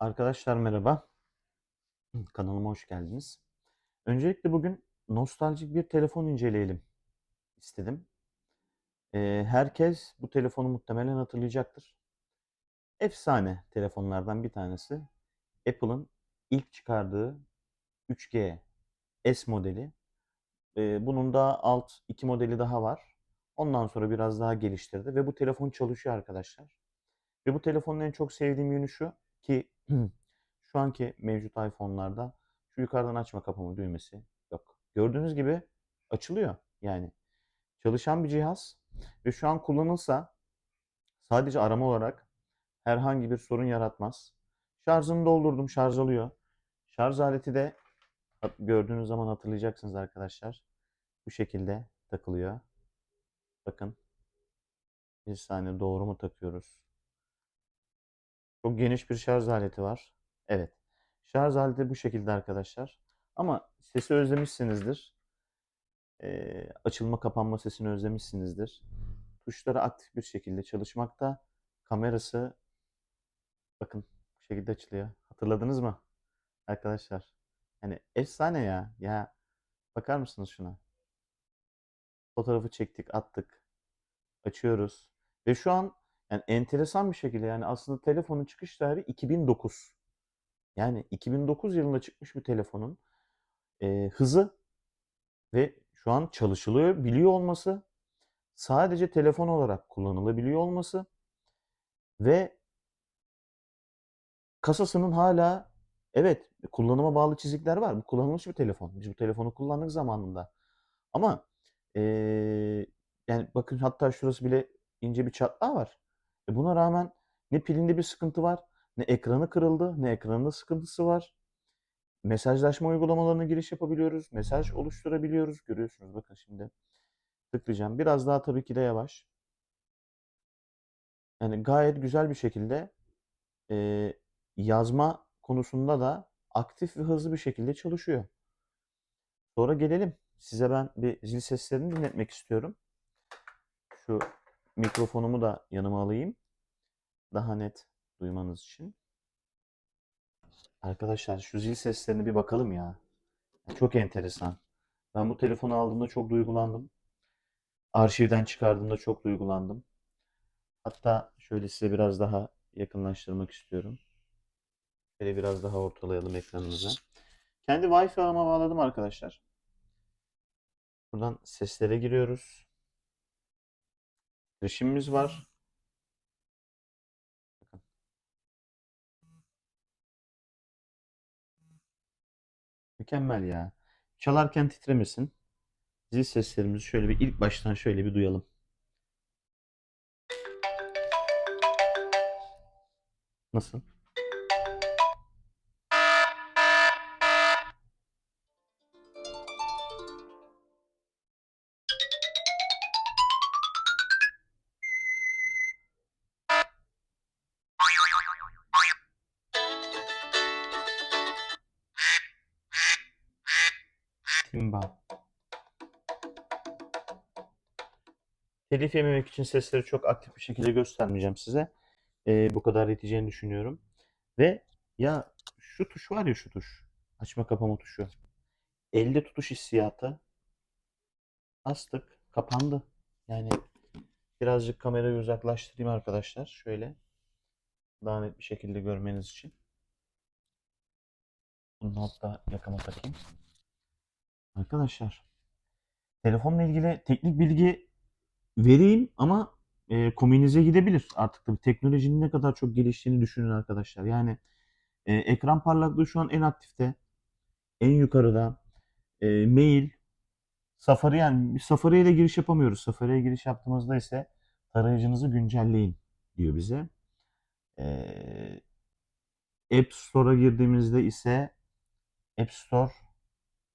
Arkadaşlar merhaba. Kanalıma hoş geldiniz. Öncelikle bugün nostaljik bir telefon inceleyelim istedim. Eee, herkes bu telefonu muhtemelen hatırlayacaktır. Efsane telefonlardan bir tanesi. Apple'ın ilk çıkardığı 3G S modeli. Eee, bunun da alt 2 modeli daha var. Ondan sonra biraz daha geliştirdi ve bu telefon çalışıyor arkadaşlar. Ve bu telefonun en çok sevdiğim yönü şu ki şu anki mevcut iPhone'larda şu yukarıdan açma kapama düğmesi yok. Gördüğünüz gibi açılıyor. Yani çalışan bir cihaz ve şu an kullanılsa sadece arama olarak herhangi bir sorun yaratmaz. Şarjını doldurdum, şarj alıyor. Şarj aleti de gördüğünüz zaman hatırlayacaksınız arkadaşlar. Bu şekilde takılıyor. Bakın. Bir saniye doğru mu takıyoruz? Çok geniş bir şarj aleti var. Evet. Şarj aleti bu şekilde arkadaşlar. Ama sesi özlemişsinizdir. Ee, açılma kapanma sesini özlemişsinizdir. Tuşları aktif bir şekilde çalışmakta. Kamerası bakın bu şekilde açılıyor. Hatırladınız mı arkadaşlar? Hani efsane ya. Ya bakar mısınız şuna? Fotoğrafı çektik, attık. Açıyoruz. Ve şu an yani enteresan bir şekilde yani aslında telefonun çıkış tarihi 2009. Yani 2009 yılında çıkmış bir telefonun e, hızı ve şu an çalışılıyor biliyor olması, sadece telefon olarak kullanılabiliyor olması ve kasasının hala evet kullanıma bağlı çizikler var. Bu kullanılmış bir telefon. Biz bu telefonu kullandık zamanında. Ama eee, yani bakın hatta şurası bile ince bir çatlağı var. E buna rağmen ne pilinde bir sıkıntı var, ne ekranı kırıldı, ne ekranında sıkıntısı var. Mesajlaşma uygulamalarına giriş yapabiliyoruz. Mesaj oluşturabiliyoruz. Görüyorsunuz bakın şimdi tıklayacağım. Biraz daha tabii ki de yavaş. Yani gayet güzel bir şekilde eee, yazma konusunda da aktif ve hızlı bir şekilde çalışıyor. Sonra gelelim. Size ben bir zil seslerini dinletmek istiyorum. Şu mikrofonumu da yanıma alayım. Daha net duymanız için. Arkadaşlar şu zil seslerine bir bakalım ya. Çok enteresan. Ben bu telefonu aldığımda çok duygulandım. Arşivden çıkardığımda çok duygulandım. Hatta şöyle size biraz daha yakınlaştırmak istiyorum. Şöyle biraz daha ortalayalım ekranımıza. Kendi Wi-Fi ağıma bağladım arkadaşlar. Buradan seslere giriyoruz. Titreşimimiz var. Mükemmel ya. Çalarken titremesin. Zil seslerimizi şöyle bir ilk baştan şöyle bir duyalım. Nasıl? Timbal. Telif yememek için sesleri çok aktif bir şekilde göstermeyeceğim size. Ee, bu kadar yeteceğini düşünüyorum. Ve ya şu tuş var ya şu tuş. Açma kapama tuşu. Elde tutuş hissiyatı. Astık. Kapandı. Yani birazcık kamerayı uzaklaştırayım arkadaşlar. Şöyle. Daha net bir şekilde görmeniz için. Bunu hatta yakama takayım. Arkadaşlar. Telefonla ilgili teknik bilgi vereyim ama e, komiğinize gidebilir. Artık tabii teknolojinin ne kadar çok geliştiğini düşünün arkadaşlar. Yani e, ekran parlaklığı şu an en aktifte, en yukarıda. E, mail, Safari yani Safari ile giriş yapamıyoruz. Safari'ye giriş yaptığımızda ise tarayıcınızı güncelleyin diyor bize. E, App Store'a girdiğimizde ise App Store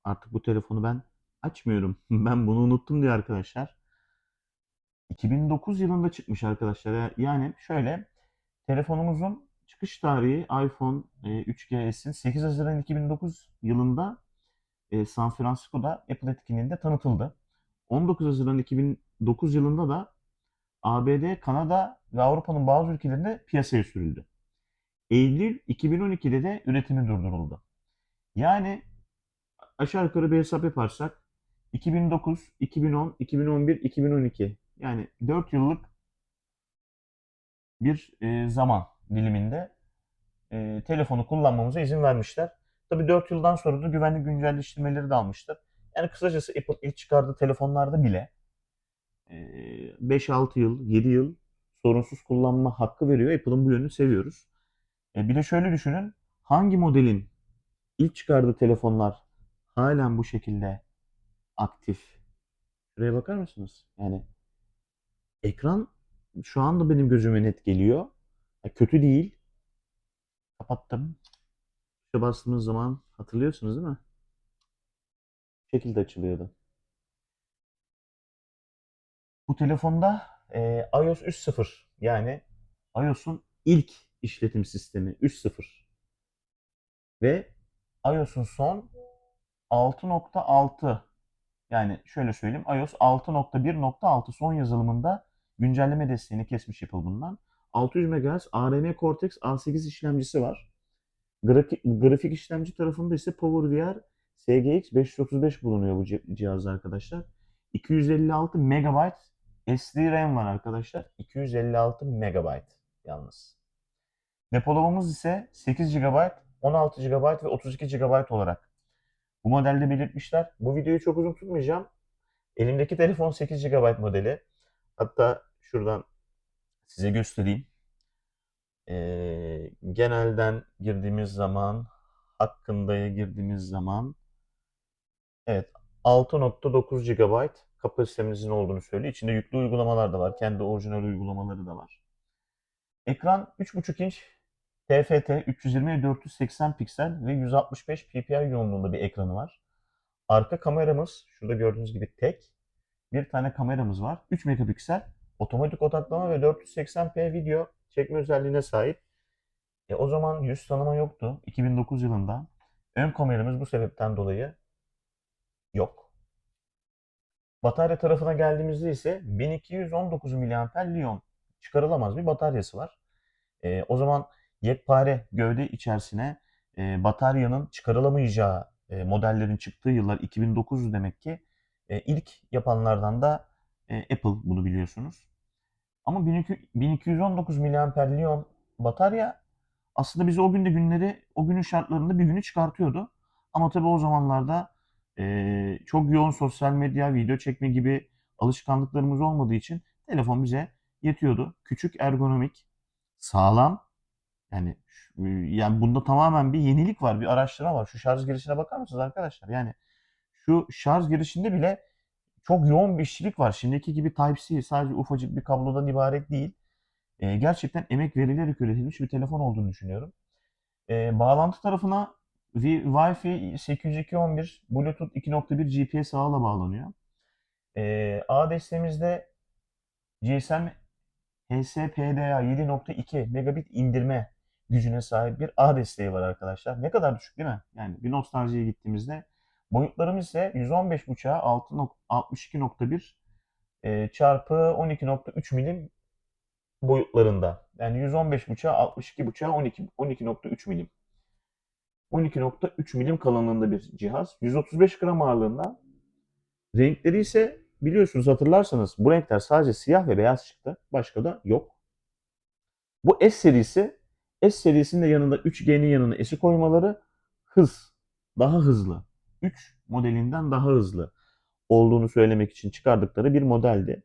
artık bu telefonu ben açmıyorum. Ben bunu unuttum diyor arkadaşlar. 2009 yılında çıkmış arkadaşlar. Ya- Yani şöyle telefonumuzun çıkış tarihi iPhone e, 3GS'in 8 Haziran 2009 yılında e, San Francisco'da Apple etkinliğinde tanıtıldı. 19 Haziran 2009 yılında da ABD, Kanada ve Avrupa'nın bazı ülkelerinde piyasaya sürüldü. Eylül 2012'de de üretimi durduruldu. Yani aşağı yukarı bir hesap yaparsak 2009, 2010, 2011, 2012 yani 4 yıllık bir e, zaman diliminde e, telefonu kullanmamıza izin vermişler. Tabii 4 yıldan sonra da güvenlik güncelleştirmeleri de almışlar. Yani kısacası Apple ilk çıkardığı telefonlarda bile e, 5-6 yıl, 7 yıl sorunsuz kullanma hakkı veriyor. Apple'ın bu yönünü seviyoruz. E, bir de şöyle düşünün. Hangi modelin ilk çıkardığı telefonlar halen bu şekilde aktif? Şuraya bakar mısınız? Yani ekran şu anda benim gözüme net geliyor. Ya kötü değil. Kapattım. Tuşa bastığımız zaman hatırlıyorsunuz değil mi? Bu şekilde açılıyordu. Bu telefonda e, iOS 3.0 yani iOS'un ilk işletim sistemi 3.0 ve iOS'un son 6.6 yani şöyle söyleyeyim iOS 6.1.6 son yazılımında güncelleme desteğini kesmiş Apple bundan. 600 MHz ARM Cortex A8 işlemcisi var. Grafik, grafik işlemci tarafında ise PowerVR SGX 535 bulunuyor bu ci- cihazda arkadaşlar. 256 MB SD RAM var arkadaşlar. 256 MB yalnız. Depolamamız ise 8 GB, 16 GB ve 32 GB olarak bu modelde belirtmişler. Bu videoyu çok uzun tutmayacağım. Elimdeki telefon 8 GB modeli. Hatta şuradan size göstereyim. Ee, genelden girdiğimiz zaman, hakkındaya girdiğimiz zaman evet 6.9 GB kapasitemizin olduğunu söylüyor. İçinde yüklü uygulamalar da var. Kendi orijinal uygulamaları da var. Ekran 3.5 inç TFT 320 480 piksel ve 165 ppi yoğunluğunda bir ekranı var. Arka kameramız şurada gördüğünüz gibi tek. Bir tane kameramız var. 3 megapiksel otomatik odaklama ve 480p video çekme özelliğine sahip. E, o zaman yüz tanıma yoktu 2009 yılında. Ön kameramız bu sebepten dolayı yok. Batarya tarafına geldiğimizde ise 1219 mAh Li-ion çıkarılamaz bir bataryası var. E, o zaman yekpare gövde içerisine e, bataryanın çıkarılamayacağı e, modellerin çıktığı yıllar 2009 demek ki e, ilk yapanlardan da e, Apple bunu biliyorsunuz. Ama 1200 1219 mAh batarya aslında bizi o günde günleri, o günün şartlarında bir günü çıkartıyordu. Ama tabii o zamanlarda e, çok yoğun sosyal medya, video çekme gibi alışkanlıklarımız olmadığı için telefon bize yetiyordu. Küçük, ergonomik, sağlam. Yani şu- yani bunda tamamen bir yenilik var, bir araştırma var. Şu şarj girişine bakar mısınız arkadaşlar? Yani şu şarj girişinde bile çok yoğun bir işçilik var. Şimdiki gibi Type-C sadece ufacık bir kablodan ibaret değil. E, gerçekten emek verilerek üretilmiş bir telefon olduğunu düşünüyorum. E, bağlantı tarafına Wi- Wi-Fi 802.11, Bluetooth 2.1 GPS ağıyla bağlanıyor. E, ağ desteğimizde GSM HSPDA 7.2 megabit indirme gücüne sahip bir ağ desteği var arkadaşlar. Ne kadar düşük değil mi? Yani bir nostaljiye gittiğimizde boyutlarımız ise 115.5'a 62.1 e, çarpı 12.3 milim boyutlarında. Yani 115.5'a 62.5'a 12 12.3 milim. 12.3 milim kalınlığında bir cihaz. 135 gram ağırlığında. Renkleri ise biliyorsunuz hatırlarsanız bu renkler sadece siyah ve beyaz çıktı. Başka da yok. Bu S serisi S serisinin de yanında 3G'nin yanına S'i koymaları hız. Daha hızlı. 3 modelinden daha hızlı olduğunu söylemek için çıkardıkları bir modeldi.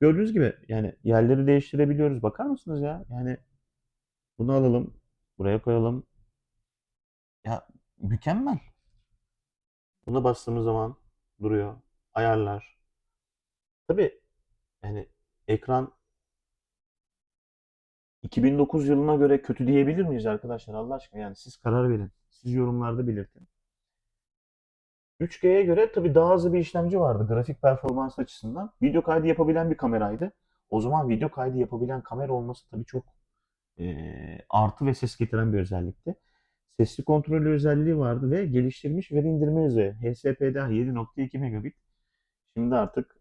Gördüğünüz gibi yani yerleri değiştirebiliyoruz. Bakar mısınız ya? Yani bunu alalım. Buraya koyalım. Ya mükemmel. Buna bastığımız zaman duruyor. Ayarlar. Tabii yani ekran 2009 yılına göre kötü diyebilir miyiz arkadaşlar Allah aşkına? Yani siz karar verin. Siz yorumlarda belirtin. 3G'ye göre tabii daha hızlı bir işlemci vardı grafik performans açısından. Video kaydı yapabilen bir kameraydı. O zaman video kaydı yapabilen kamera olması tabii çok eee, artı ve ses getiren bir özellikti. Sesli kontrolü özelliği vardı ve geliştirilmiş veri indirme hızı HSP'de 7.2 megabit. Şimdi artık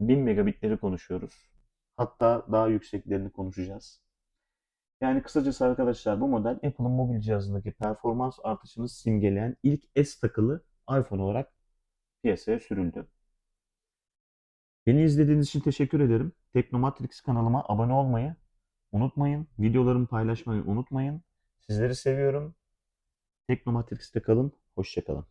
1000 megabitleri konuşuyoruz. Hatta daha yükseklerini konuşacağız. Yani kısacası arkadaşlar bu model Apple'ın mobil cihazındaki performans artışını simgeleyen ilk S takılı iPhone olarak piyasaya sürüldü. Beni izlediğiniz için teşekkür ederim. Teknomatrix kanalıma abone olmayı unutmayın. Videolarımı paylaşmayı unutmayın. Sizleri seviyorum. Teknomatrix'te kalın. Hoşçakalın.